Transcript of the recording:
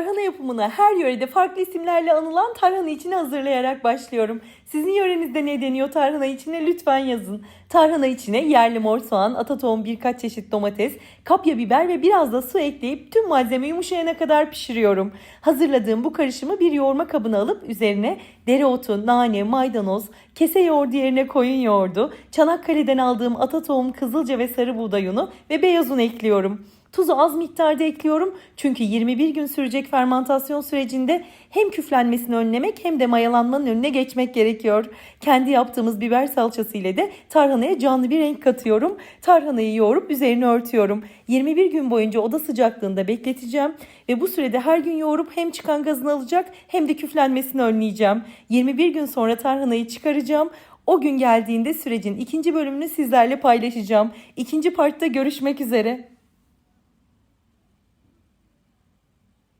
Tarhana yapımına her yörede farklı isimlerle anılan tarhana içini hazırlayarak başlıyorum. Sizin yörenizde ne deniyor tarhana içine lütfen yazın. Tarhana içine yerli mor soğan, ata tohum birkaç çeşit domates, kapya biber ve biraz da su ekleyip tüm malzeme yumuşayana kadar pişiriyorum. Hazırladığım bu karışımı bir yoğurma kabına alıp üzerine dereotu, nane, maydanoz, kese yoğurdu yerine koyun yoğurdu, Çanakkale'den aldığım ata tohum, kızılca ve sarı buğday unu ve beyaz un ekliyorum. Tuzu az miktarda ekliyorum çünkü 21 gün sürecek fermantasyon sürecinde hem küflenmesini önlemek hem de mayalanmanın önüne geçmek gerekiyor. Kendi yaptığımız biber salçası ile de tarhanaya canlı bir renk katıyorum. Tarhanayı yoğurup üzerine örtüyorum. 21 gün boyunca oda sıcaklığında bekleteceğim ve bu sürede her gün yoğurup hem çıkan gazını alacak hem de küflenmesini önleyeceğim. 21 gün sonra tarhanayı çıkaracağım. O gün geldiğinde sürecin ikinci bölümünü sizlerle paylaşacağım. İkinci partta görüşmek üzere.